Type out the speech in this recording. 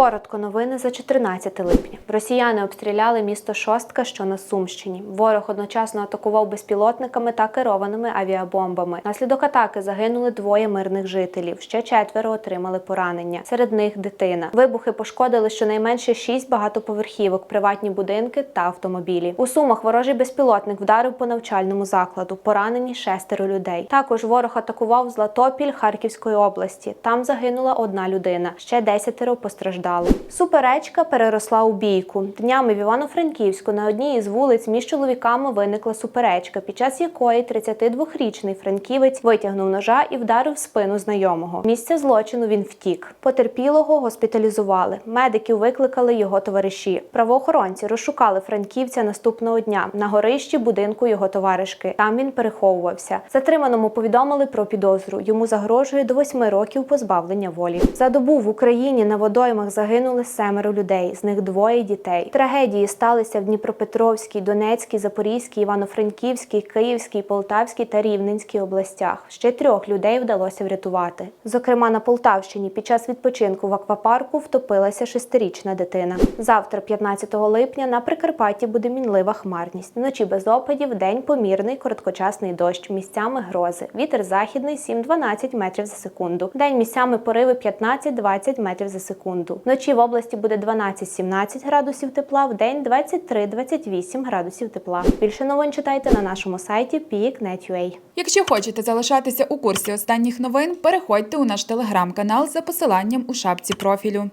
Коротко новини за 14 липня. Росіяни обстріляли місто Шостка, що на Сумщині. Ворог одночасно атакував безпілотниками та керованими авіабомбами. Наслідок атаки загинули двоє мирних жителів. Ще четверо отримали поранення. Серед них дитина. Вибухи пошкодили щонайменше шість багатоповерхівок, приватні будинки та автомобілі. У сумах ворожий безпілотник вдарив по навчальному закладу. Поранені шестеро людей. Також ворог атакував Златопіль Харківської області. Там загинула одна людина. Ще десятеро постраждали. Суперечка переросла у бійку. Днями в Івано-Франківську на одній із вулиць між чоловіками виникла суперечка, під час якої 32-річний франківець витягнув ножа і вдарив спину знайомого. Місце злочину він втік. Потерпілого госпіталізували. Медиків викликали його товариші. Правоохоронці розшукали франківця наступного дня на горищі будинку його товаришки. Там він переховувався. Затриманому повідомили про підозру. Йому загрожує до восьми років позбавлення волі. За добу в Україні на водоймах загинули семеро людей, з них двоє дітей. Трагедії сталися в Дніпропетровській, Донецькій, Запорізькій, Івано-Франківській, Київській, Полтавській та Рівненській областях. Ще трьох людей вдалося врятувати. Зокрема, на Полтавщині під час відпочинку в аквапарку втопилася шестирічна дитина. Завтра, 15 липня, на Прикарпатті буде мінлива хмарність. Вночі без опадів, день помірний короткочасний дощ, місцями грози. Вітер західний 7-12 метрів за секунду. День місцями пориви 15-20 метрів за секунду. Вночі в області буде 12-17 градусів тепла, в день 23-28 градусів тепла. Більше новин читайте на нашому сайті peak.net.ua. Якщо хочете залишатися у курсі останніх новин, переходьте у наш телеграм-канал за посиланням у шапці профілю.